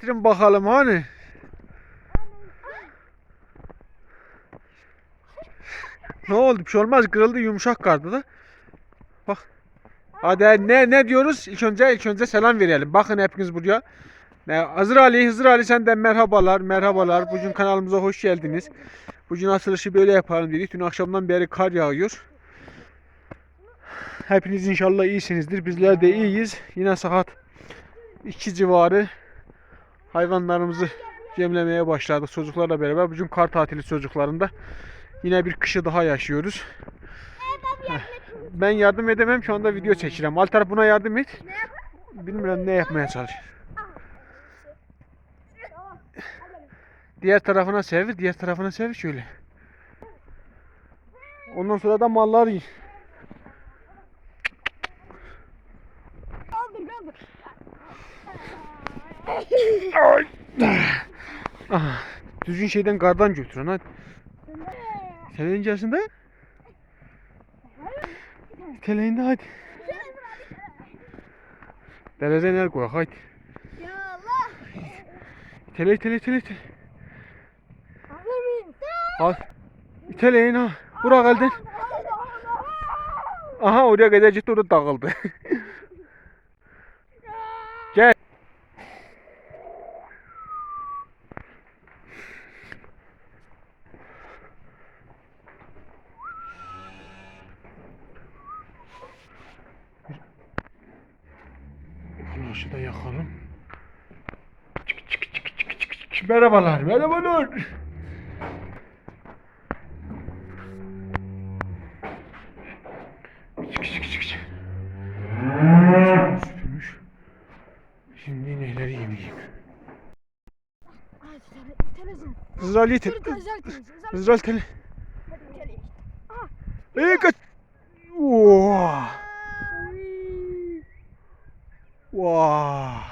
İttirin bakalım hani. Ne oldu? Bir şey olmaz. Kırıldı yumuşak kardı da. Bak. Hadi ne ne diyoruz? İlk önce ilk önce selam verelim. Bakın hepiniz buraya. Ne, Hızır Ali, Hızır Ali senden merhabalar, merhabalar. Bugün kanalımıza hoş geldiniz. Bugün açılışı böyle yapalım dedik. Dün akşamdan beri kar yağıyor. Hepiniz inşallah iyisinizdir. Bizler de iyiyiz. Yine saat 2 civarı hayvanlarımızı yemlemeye başladık çocuklarla beraber. Bugün kar tatili çocuklarında. Yine bir kışı daha yaşıyoruz. Ben yardım edemem şu anda video çekeceğim. Altar buna yardım et. Bilmiyorum ne yapmaya çalış. Diğer tarafına çevir, diğer tarafına çevir şöyle. Ondan sonra da mallar yiyin. Kaldır kaldır. Ah, düzgün şeyden kardan götürün hadi. Senin incesinde. Teleğinde hadi. Dereden el koy hadi. Ya Allah. İtele itele. Aferin. Al. İteleyin ha. Burak elden. Aha oraya kadar gitti orada dağıldı. Gel. Flaşı da yakalım. Çık, çık, çık, çık, çık, çık. Merhabalar, merhabalar. Çık, çık, çık, çık. Süpürmüş. Şimdi inekleri yemeyeyim. Güzel telezin. Hızral tele. Hadi tele. İyi kaç. Oo. Vaa.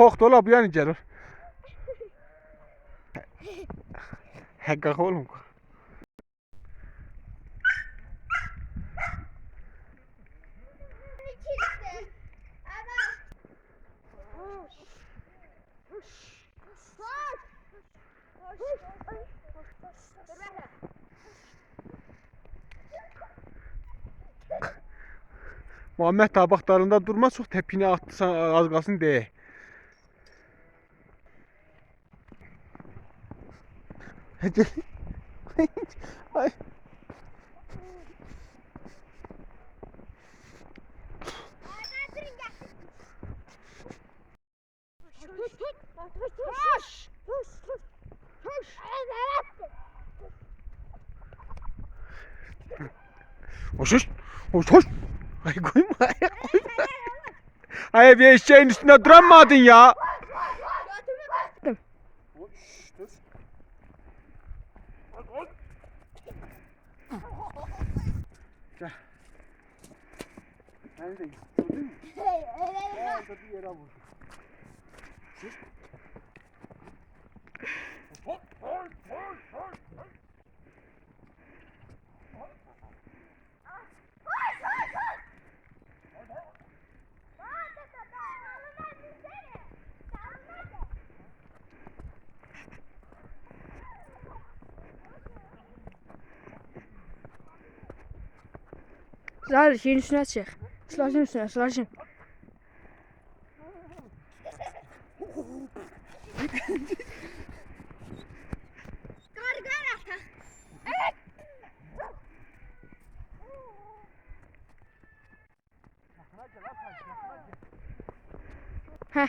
Tok dola bu yani gelir. Hakka oğlum. Muhammed tabaklarında durma çok tepine attı az kalsın diye. Ay. Hoş hoş. Hoş hoş. Ay koyma ay koyma. Ay bir eşeğin üstünde duramadın ya. Sıra şeyin üstüne çık. Sılajın üstüne, sılajın. Heh.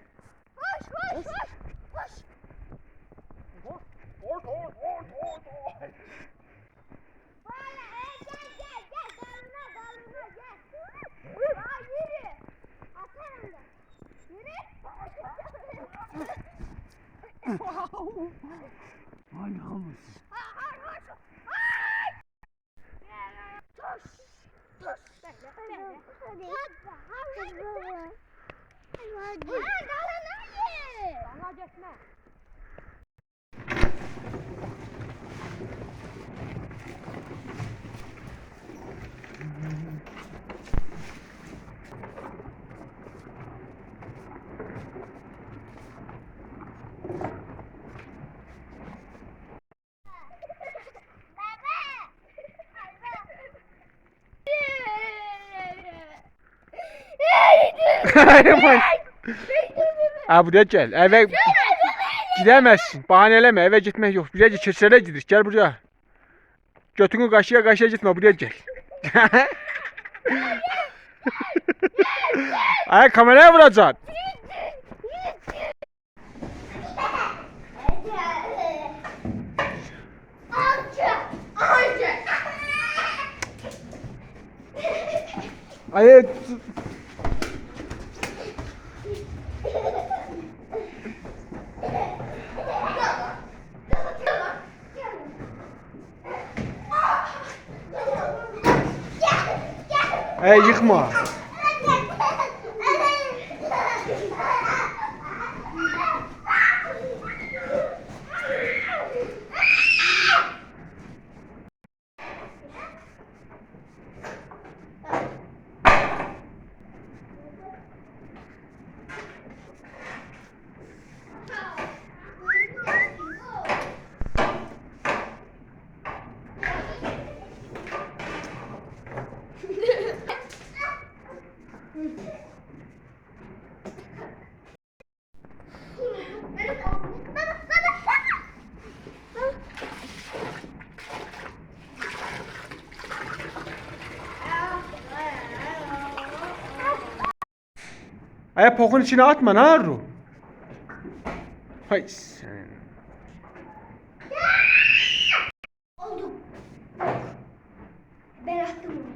Koş. Koş. Koş. Koş. Koş. Koş. Koş. Bana gel gel gel. Dalına dalına gel. Aa yürü. Atarım da. Yürü. Ay namussuz. Hadi. Hadi. Hadi. Hadi. Hadi. Bana geçme. Nein, Mann. Ha buraya gel. Eve gidemezsin. Bahaneleme. Eve gitmek yok. Buraya keçilere gidiş. Gel buraya. Götünü kaşıya kaşıya gitme. Buraya gel. Ay kameraya vuracaksın. Ay Ay yıkma. Ay pokun içine atma Naru. Hay sen. Oldu. Ben attım onu.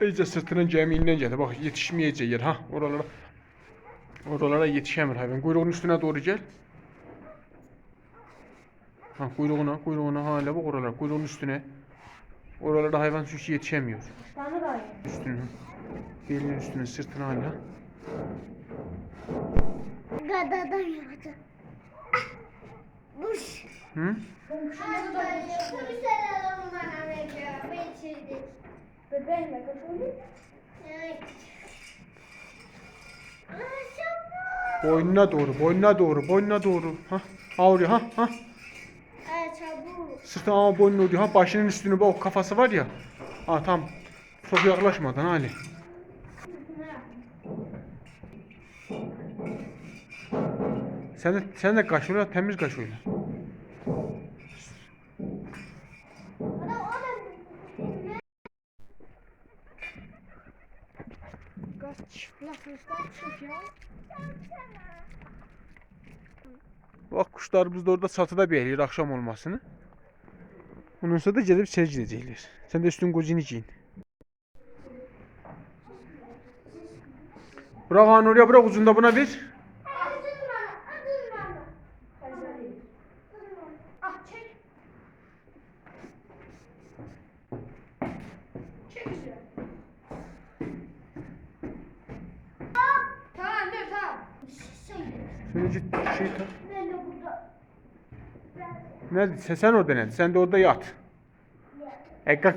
İyice sırtının cemiğinden geldi. Bak yetişmeyecek yer ha. Oralara oralara yetişemir hayvan. Kuyruğun üstüne doğru gel. Ha kuyruğuna, kuyruğuna hala bak oralar. Kuyruğun üstüne. Oralarda hayvan çünkü yetişemiyor. Bana da Üstüne. Belinin üstüne, sırtına hala. Gadadan yaptı. Buş. Hı? Boynuna doğru, boynuna doğru, boynuna doğru. Ha, oraya, ha, ha. Sırtına ama boynuna doğru. Ha başının üstünü bak, kafası var ya. Ha tam. Çok yaklaşmadan Ali. Sen de, sen de kaç öyle, temiz kaç öyle. Adam o da Kaç lafızdan çık ya. Bak kuşlarımız da orada satıda bekliyor akşam olmasını. Ondan sonra da gelip içeri gidecekler. Sen de üstün gocini giyin. Bırak han oraya bırak ucunda buna ver. Atın bana. Atın bana. Ah çek. Çek işte. Tamam dur tamam. Şöyle git şey tak. Ben de burada. Nerede? Sen, orada nerede? Sen de orada yat. E öldürür.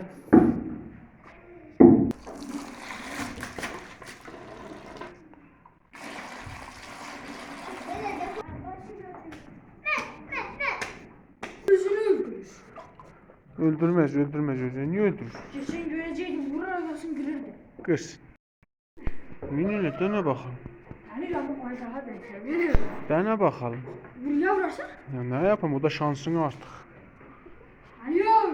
Öldürmez, öldürmez, öldürmez. Niye öldürür? Geçen göreceğiydim vurur arasın gülürdü. Kız. Minine dene bakalım. Yani lan bu aydaha benziyor. Dene bakalım. Buraya vurarsan. Ya ne yapayım? O da şansın artık. Alo.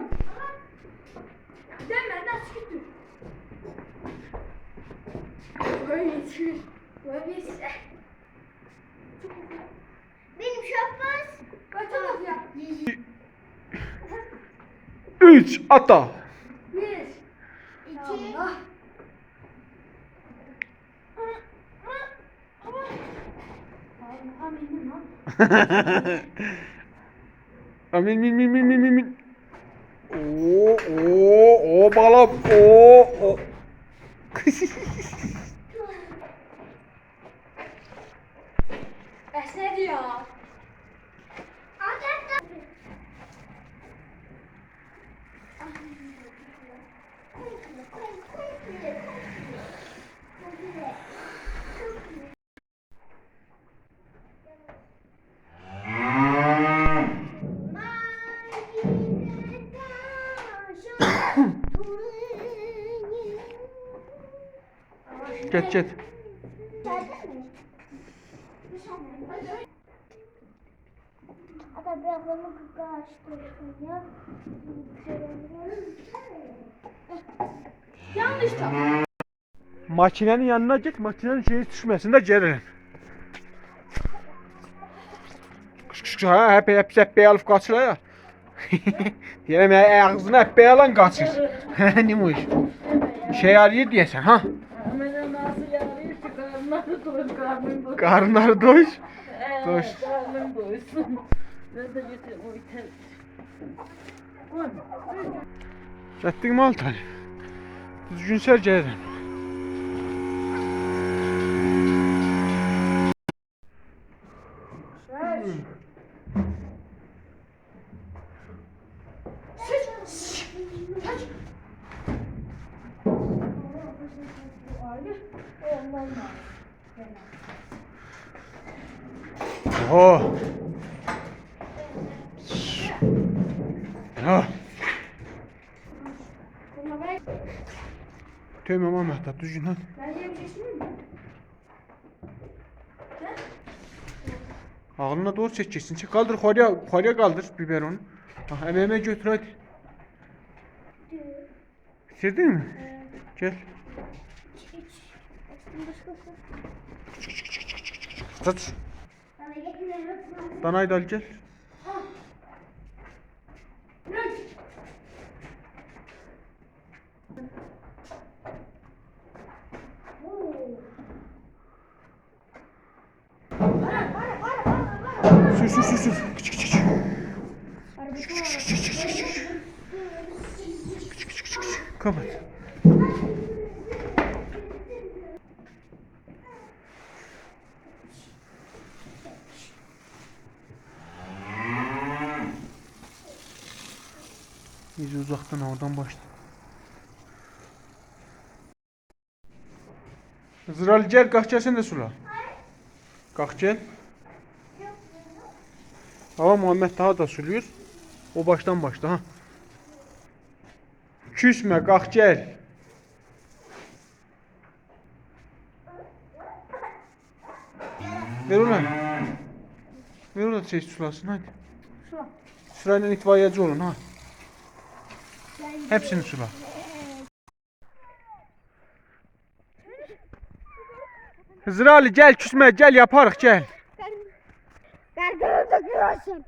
Sen benden çıktın. Böyle çık. Böyle çık. Benim şapkaz. Kaç taraf ya? Üç ata. Bir. İki. Allah. Amin min min min min min min. Oo oo oo balam oo oo. Esne diyor. Get. Ata biraz onu kaçtırsın ya. Yanlış tamam. Makinenin yanına git, makinenin şeyi düşmesin de gerilim. Kış kış ha, hep hep hep bey alıp kaçır ya. Ya ağzına hep bey alan kaçır. iş? Şey arıyor diyesen ha. Doyur, karnım doyur. Karınları doyur. Ee, doyur. Karnım doysun. Ben de getireyim o iter. Koy. Gittin mi Altay? Düzgün ser gerilim. Oho. Ya. Tövbe Mehmet düzgün hadi. Ağlına doğru çekeceksin. Çek kaldır kolye, kolye kaldır biberonu. Ha, emeğime götür hadi. Bitirdin mi? Gel. Tut. Danayı da al gel. Sür sür sür sür. Küçük küçük. Kapat. İyice uzaktan oradan başla. Zıralı gel kalk gel sen de sula. Kalk gel. Ama Muhammed daha da suluyor. O baştan başla ha. Küsme kalk gel. Ver ulan. Ver ulan şey sulasın hadi. Sırayla itfaiyeci olun ha. Hepsini sula. Hızır Ali gel küsme gel yaparız gel. Gargara döküyorsun.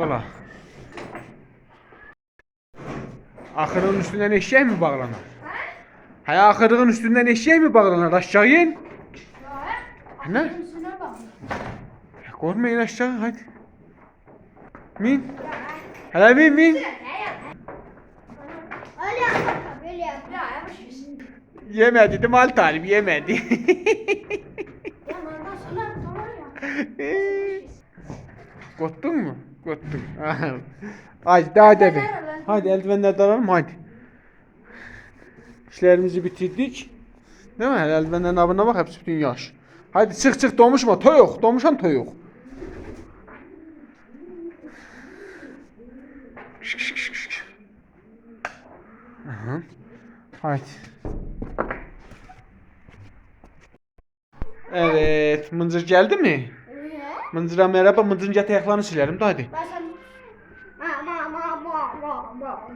Bağla. Ahırın üstünden eşeğe mi bağlanır? Hay ahırın üstünden eşeğe mi bağlanır? Aşağı in. Ne? Korkmayın aşağı hadi. Min. Hele min min. Yemedi değil mi Al Talip yemedi. Kottun mu? Kottun. hadi hadi hadi. Hadi eldivenler alalım hadi. İşlerimizi bitirdik. Değil mi? Eldivenlerin abına bak hepsi bütün yaş. Hadi çık çık domuşma. Toy yok. Domuşan toy yok. Aha. Haydi. Evet. Mıncır geldi mi? Mıncır'a merhaba. Get ayaklarını silerim de hadi.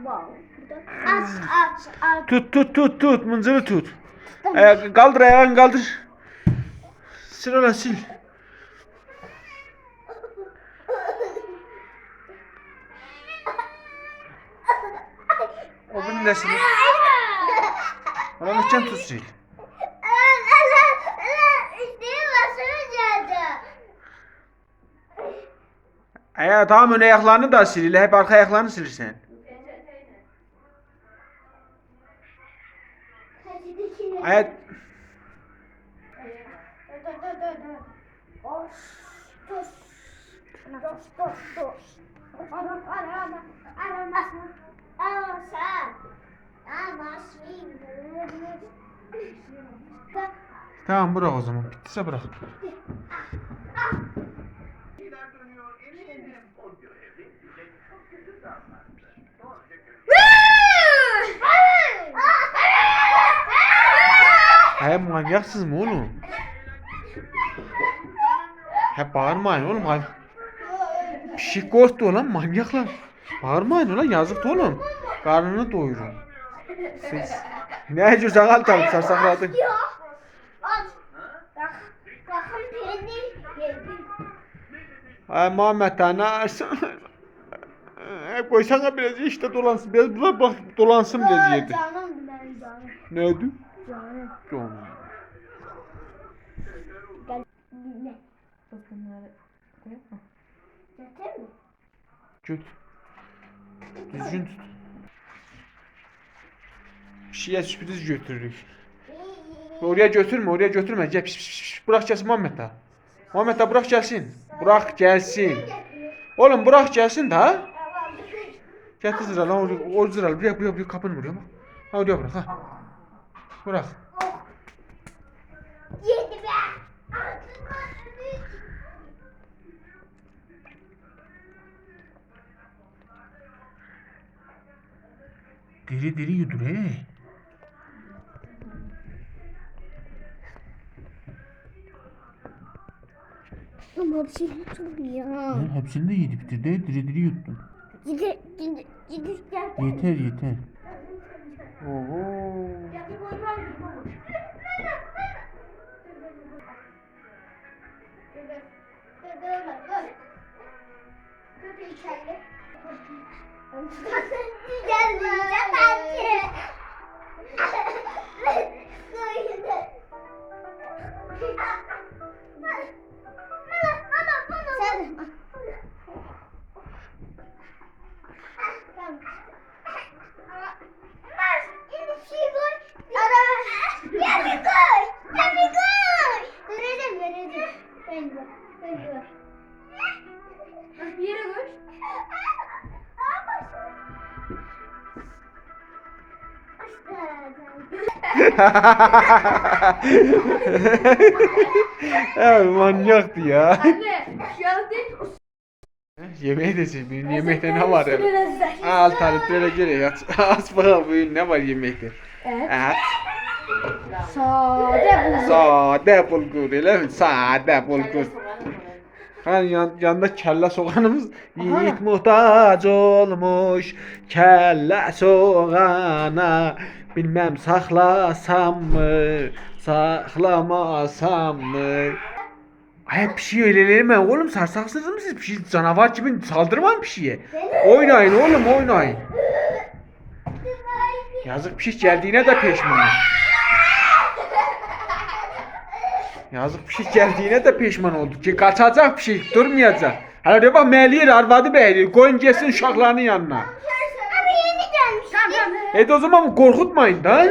Ma. Aç aç aç. Tut tut tut tut. Mıncır'ı tut. Ayak, kaldır ayağını kaldır. Sil ola sil. O bunun nesini? Ona lütfen tut sil. Ayağı tamam ön ayaklarını da sil. Hep arka ayaklarını silirsen. Ayak Tamam bırak o zaman. Bittiyse bırak. Hayır manyaksınız mı oğlum? Hep bağırmayın oğlum. Hay. Pişik korktu lan manyaklar. Bağırmayın ulan yazık oğlum. Karnını doyurun. Siz ne ediyorsun al tabi sarsakladın. Ay Muhammed? Hep koysana biraz işte dolansın. Biraz buna bak dolansın biraz canım. Ne ödü? Canım. Canım. Ne? Bak bunları koyalım mı? Göt. Düzgün tut. Bir şeye sürpriz götürürük. Oraya götürme, oraya götürme. Gel, pis, pis, pis. Bırak gelsin Muhammed da. Muhammed da bırak gelsin. Bırak gelsin. Oğlum bırak gelsin da. Getir zıra lan, o, o zıra. Buraya, buraya, buraya kapını vuruyor. Ha oraya bırak ha. Bırak. Yedi be. Diri diri yudur he. Ama bir şey tutmuyor. hepsini de yedi bitirdi. Diri diri yuttun. Gidi gidi gidi gel. Yeter yeter. Oho. Bir evet manyaktı ya. Anne değil. Yemeği de sev. Benim yemekte ne var ya? Al böyle geliyor. Yat. Az bakalım bugün ne var yemekte? Evet. Evet. Sade bu. Sade bulgur öyle mi? Sade bulgur. Hani yan, yanında kelle soğanımız Yiğit muhtaç olmuş kelle soğana Bilmem saklasam mı saklamasam mı? Ay bir şey öyle mi oğlum sarsaksınız mı siz? Bir şey canavar gibi saldırmayın bir şeye. Oynayın oğlum oynayın. Yazık bir şey geldiğine de pişmanım Yazık bir şey geldiğine de pişman olduk. Ki kaçacak bir şey durmayacak. Hala bak Melihir arvadı beğenir. Koyun gelsin uşaklarının yanına. E de o zaman korkutmayın da.